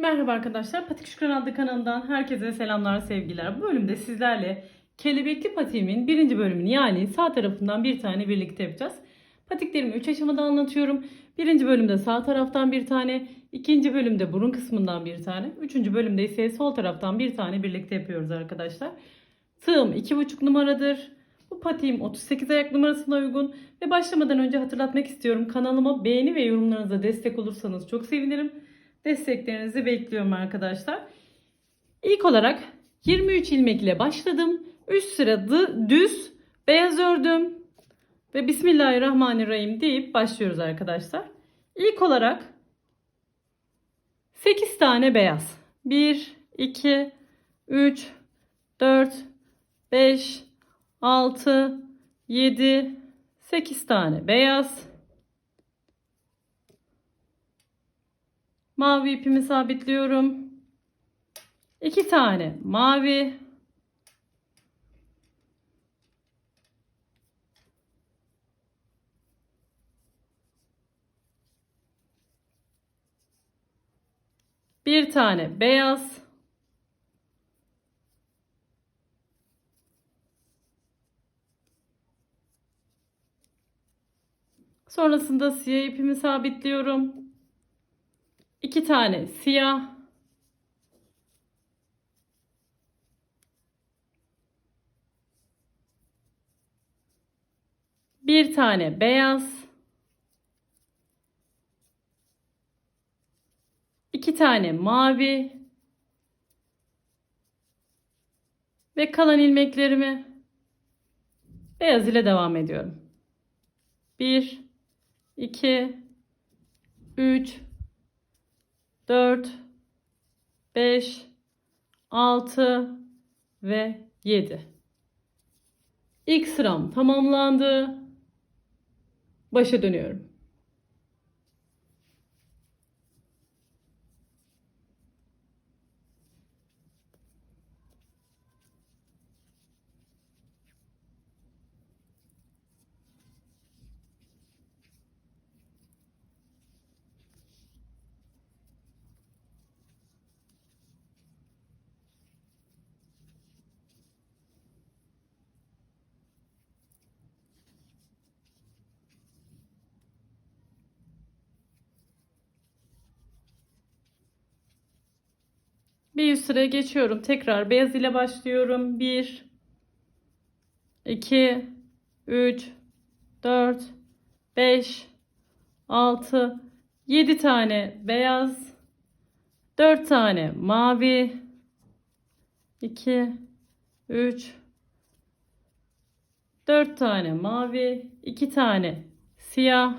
Merhaba arkadaşlar. Patik Şükran adlı kanalından herkese selamlar, sevgiler. Bu bölümde sizlerle kelebekli patiğimin birinci bölümünü yani sağ tarafından bir tane birlikte yapacağız. Patiklerimi 3 aşamada anlatıyorum. Birinci bölümde sağ taraftan bir tane, ikinci bölümde burun kısmından bir tane, üçüncü bölümde ise sol taraftan bir tane birlikte yapıyoruz arkadaşlar. Tığım 2,5 numaradır. Bu patiğim 38 ayak numarasına uygun. Ve başlamadan önce hatırlatmak istiyorum. Kanalıma beğeni ve yorumlarınıza destek olursanız çok sevinirim. Desteklerinizi bekliyorum arkadaşlar. İlk olarak 23 ilmek ile başladım. 3 sıra düz beyaz ördüm. Ve Bismillahirrahmanirrahim deyip başlıyoruz arkadaşlar. İlk olarak 8 tane beyaz. 1, 2, 3, 4, 5, 6, 7, 8 tane beyaz. Mavi ipimi sabitliyorum. 2 tane mavi. Bir tane beyaz. Sonrasında siyah ipimi sabitliyorum. İki tane siyah. Bir tane beyaz. iki tane mavi. Ve kalan ilmeklerimi beyaz ile devam ediyorum. 1 2 3 4 5 6 ve 7. İlk sıram tamamlandı. Başa dönüyorum. Bir üst sıraya geçiyorum. Tekrar beyaz ile başlıyorum. 1 2 3 4 5 6 7 tane beyaz 4 tane mavi 2 3 4 tane mavi 2 tane siyah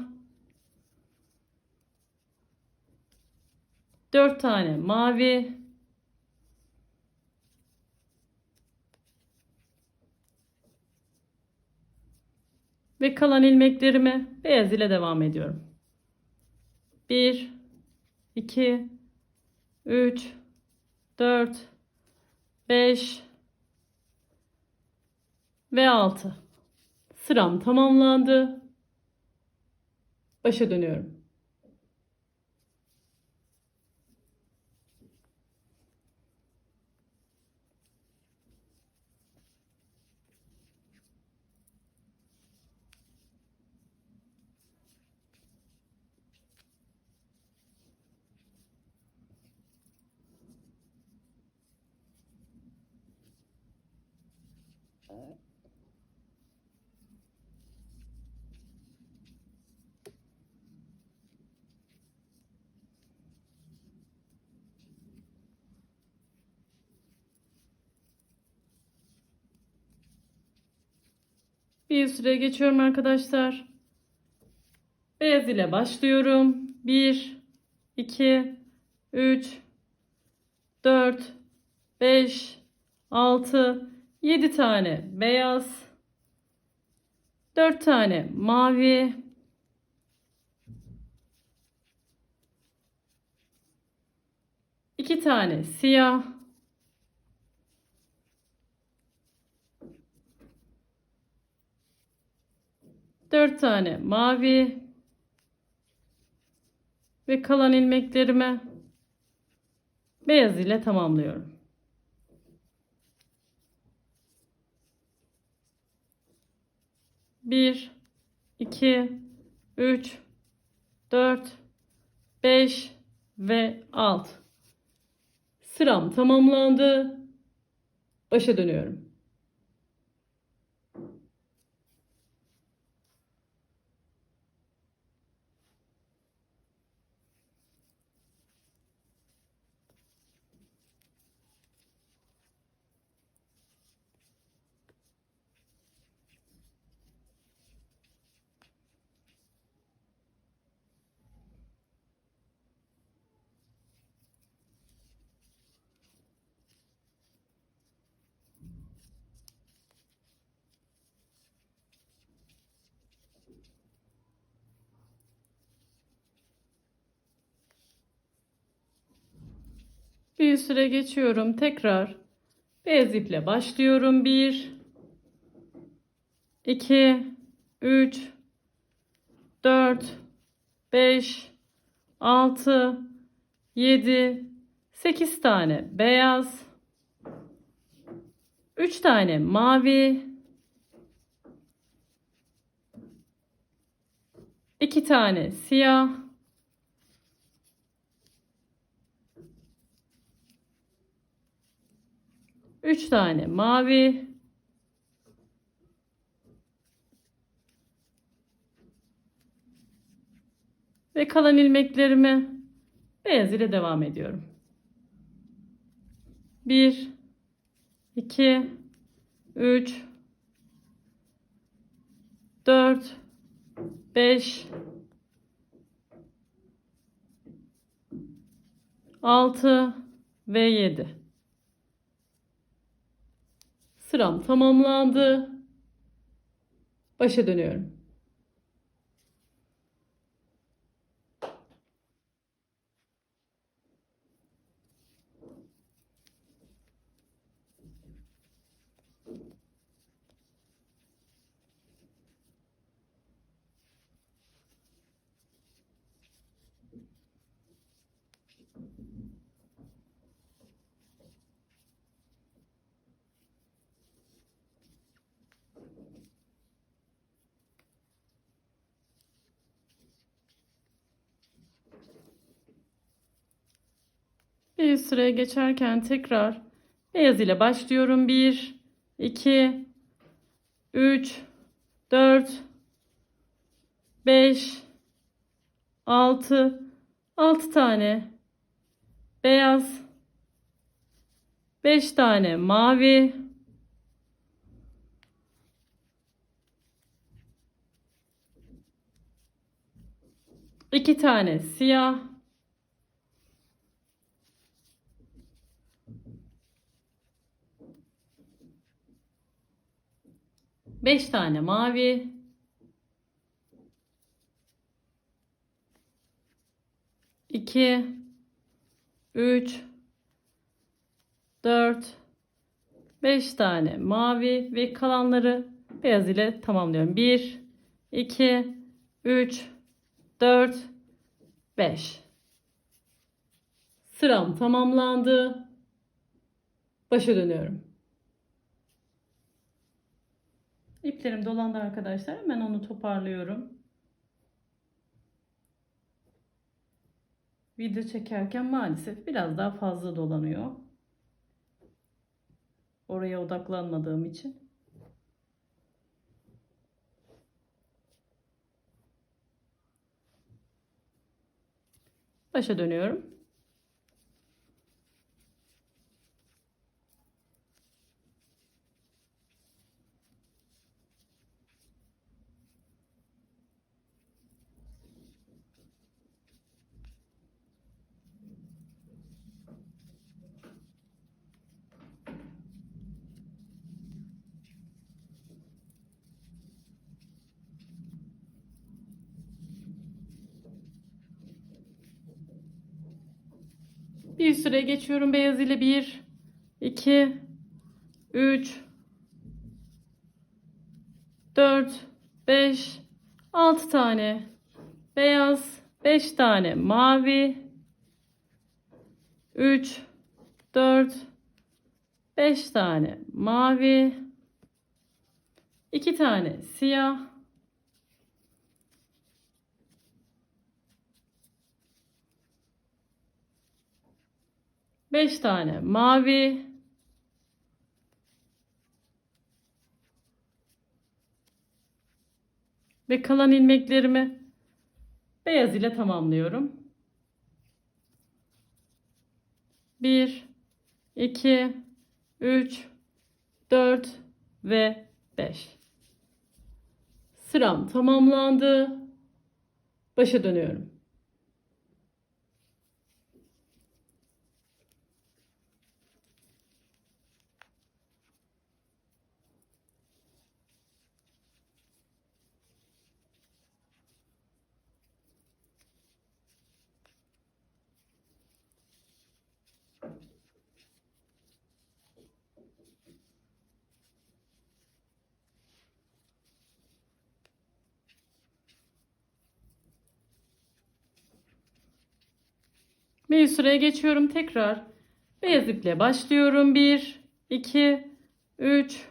4 tane mavi Ve kalan ilmeklerimi beyaz ile devam ediyorum. 1 2 3 4 5 ve 6. Sıram tamamlandı. Başa dönüyorum. Bir süre geçiyorum arkadaşlar. Beyaz ile başlıyorum. 1 2 3 4 5 6 7 tane beyaz 4 tane mavi iki tane siyah Dört tane mavi ve kalan ilmeklerime Beyaz ile tamamlıyorum. Bir, iki, üç, dört, beş ve alt. Sıram tamamlandı. Başa dönüyorum. Bir süre geçiyorum. Tekrar beyaz iple başlıyorum. 1 2 3 4 5 6 7 8 tane beyaz 3 tane mavi 2 tane siyah Üç tane mavi. Ve kalan ilmeklerimi beyaz ile devam ediyorum. Bir, iki, üç, dört, beş, altı ve yedi. Sıram tamamlandı. Başa dönüyorum. Bir sıraya geçerken tekrar beyaz ile başlıyorum. 1, 2, 3, 4, 5, 6, 6 tane beyaz, 5 tane mavi, iki tane siyah, Beş tane mavi. iki, üç, dört, beş tane mavi ve kalanları beyaz ile tamamlıyorum. Bir, iki, üç, dört, beş. Sıram tamamlandı. Başa dönüyorum. İplerim dolandı arkadaşlar. Hemen onu toparlıyorum. Video çekerken maalesef biraz daha fazla dolanıyor. Oraya odaklanmadığım için. Başa dönüyorum. Bir süre geçiyorum. Beyaz ile 1 2 3 4 5 6 tane. Beyaz 5 tane. Mavi 3 4 5 tane. Mavi 2 tane. Siyah Beş tane mavi ve kalan ilmeklerimi beyaz ile tamamlıyorum. 1 2 3 4 ve 5 Sıram tamamlandı. Başa dönüyorum. Bir sıraya geçiyorum tekrar. Beyaz iple başlıyorum. 1, 2, 3,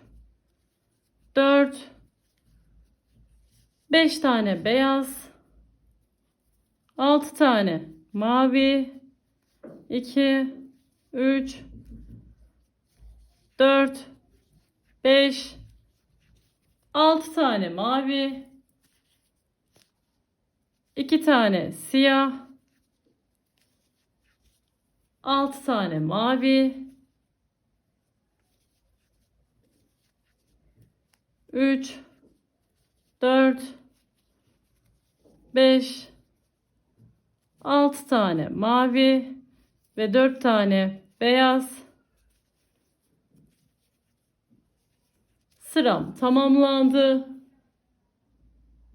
4, 5 tane beyaz, 6 tane mavi, 2, 3, 4, 5, 6 tane mavi, 2 tane siyah, 6 tane mavi. 3 4 5 6 tane mavi ve 4 tane beyaz. Sıram tamamlandı.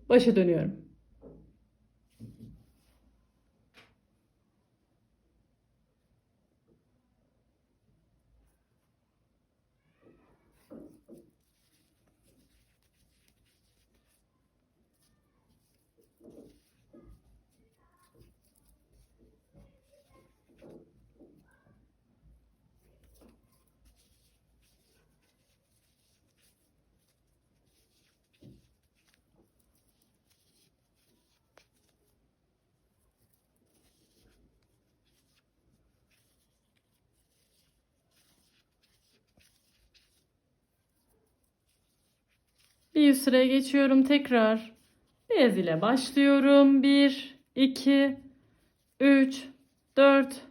Başa dönüyorum. Bir üst sıraya geçiyorum tekrar. Beyaz ile başlıyorum. 1, 2, 3, 4,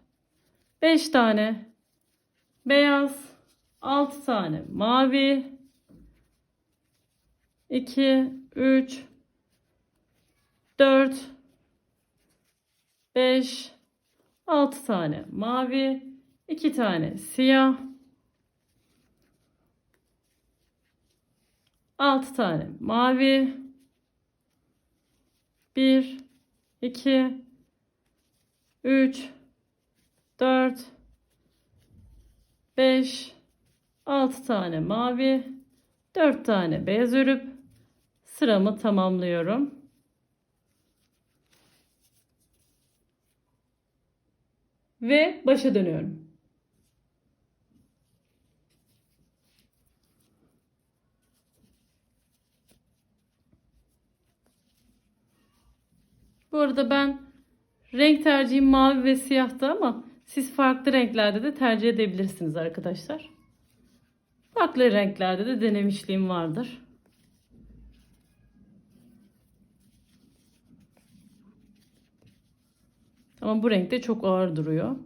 5 tane beyaz, 6 tane mavi, 2, 3, 4, 5, 6 tane mavi, 2 tane siyah, 6 tane mavi. 1 2 3 4 5 6 tane mavi. 4 tane beyaz örüp sıramı tamamlıyorum. Ve başa dönüyorum. Bu arada ben renk tercihim mavi ve siyahtı ama siz farklı renklerde de tercih edebilirsiniz arkadaşlar. Farklı renklerde de denemişliğim vardır. Ama bu renkte çok ağır duruyor.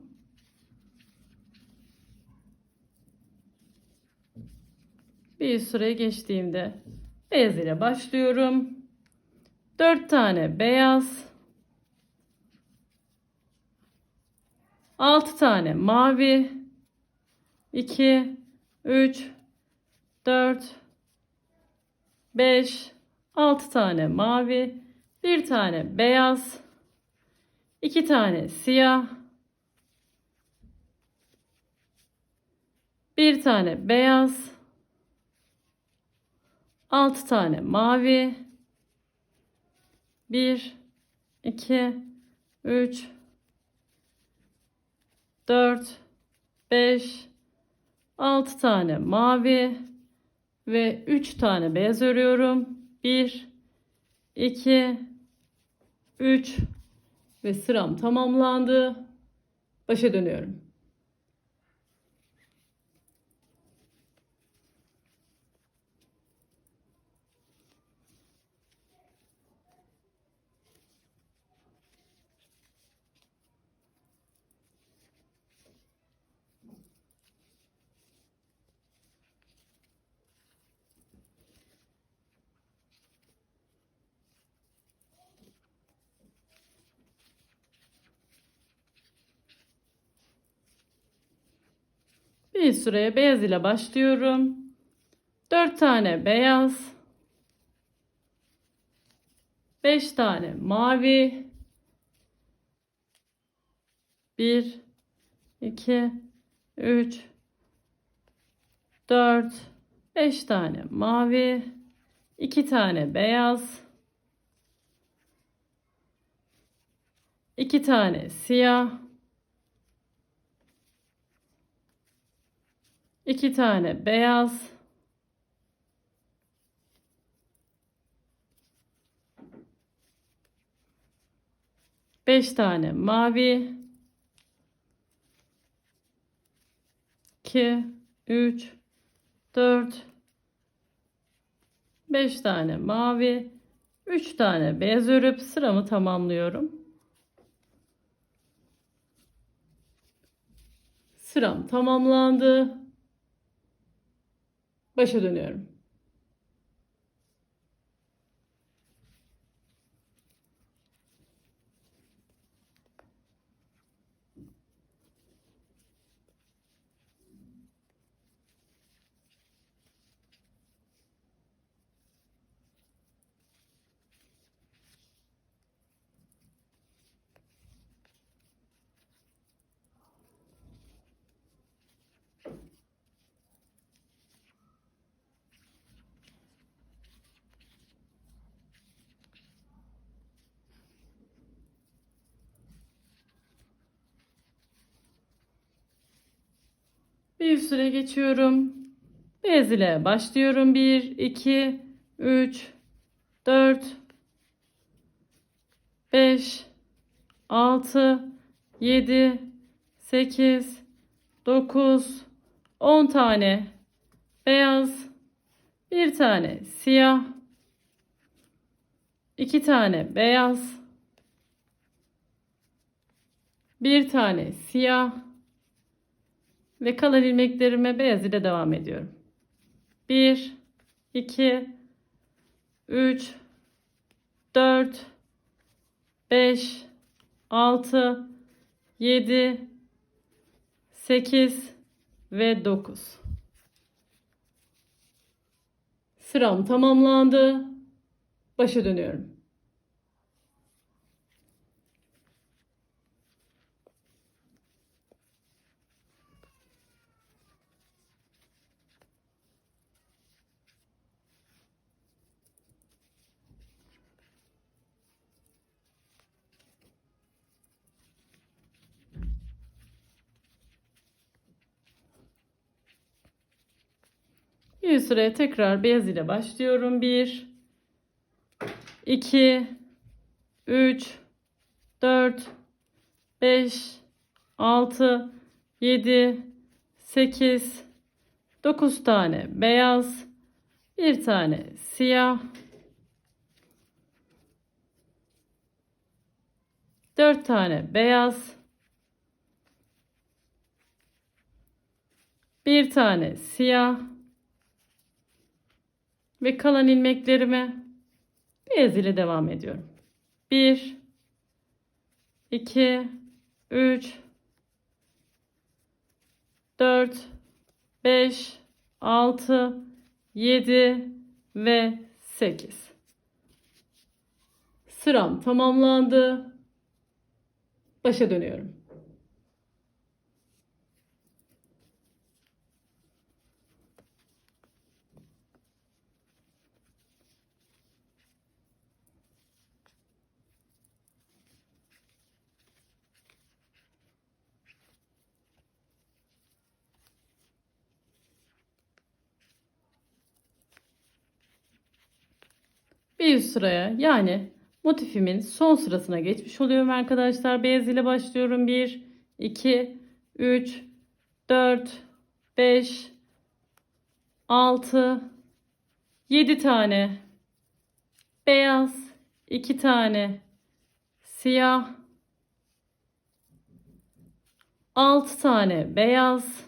Bir sıraya geçtiğimde beyaz ile başlıyorum. 4 tane beyaz. 6 tane. Mavi. 2 3 4 5 6 tane mavi, 1 tane beyaz, 2 tane siyah, 1 tane beyaz, 6 tane mavi, 1 2 3 4 5 6 tane mavi ve 3 tane beyaz örüyorum. 1 2 3 ve sıram tamamlandı. Başa dönüyorum. Bir sıraya beyaz ile başlıyorum. 4 tane beyaz. 5 tane mavi. 1 2 3 4 5 tane mavi. 2 tane beyaz. 2 tane siyah. İki tane beyaz. Beş tane mavi. İki, üç, dört, beş tane mavi. Üç tane beyaz örüp sıramı tamamlıyorum. Sıram tamamlandı. Başa dönüyorum. Bir üst süre geçiyorum. Beyaz ile başlıyorum. 1, 2, 3, 4, 5, 6, 7, 8, 9, 10 tane beyaz, bir tane siyah, iki tane beyaz, bir tane siyah, ve kalan ilmeklerime beyaz ile devam ediyorum. 1 2 3 4 5 6 7 8 ve 9 Sıram tamamlandı. Başa dönüyorum. Bir sıraya tekrar beyaz ile başlıyorum. 1 2 3 4 5 6 7 8 9 tane beyaz, bir tane siyah, 4 tane beyaz, bir tane siyah, ve kalan ilmeklerime beyaz ile devam ediyorum. 1 2 3 4 5 6 7 ve 8 Sıram tamamlandı. Başa dönüyorum. Bir üst sıraya yani motifimin son sırasına geçmiş oluyorum arkadaşlar. Beyaz ile başlıyorum. 1, 2, 3, 4, 5, 6, 7 tane beyaz, 2 tane siyah, 6 tane beyaz,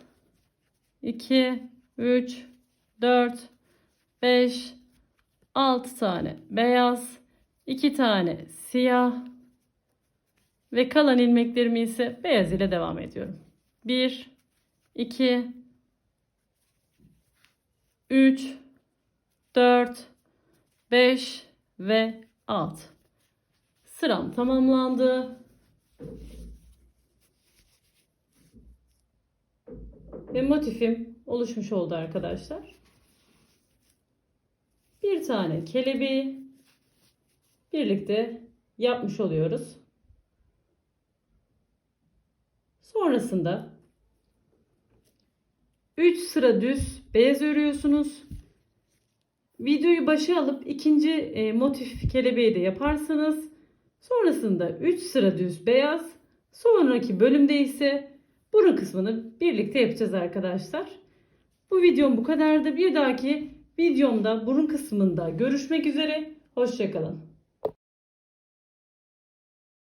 2, 3, 4, 5, 6 tane beyaz, 2 tane siyah ve kalan ilmeklerimi ise beyaz ile devam ediyorum. 1, 2, 3, 4, 5 ve 6. Sıram tamamlandı. Ve motifim oluşmuş oldu arkadaşlar. Bir tane kelebeği birlikte yapmış oluyoruz. Sonrasında 3 sıra düz beyaz örüyorsunuz. Videoyu başa alıp ikinci e, motif kelebeği de yaparsanız sonrasında 3 sıra düz beyaz sonraki bölümde ise burun kısmını birlikte yapacağız arkadaşlar. Bu videom bu kadardı. Bir dahaki videomda burun kısmında görüşmek üzere. Hoşçakalın.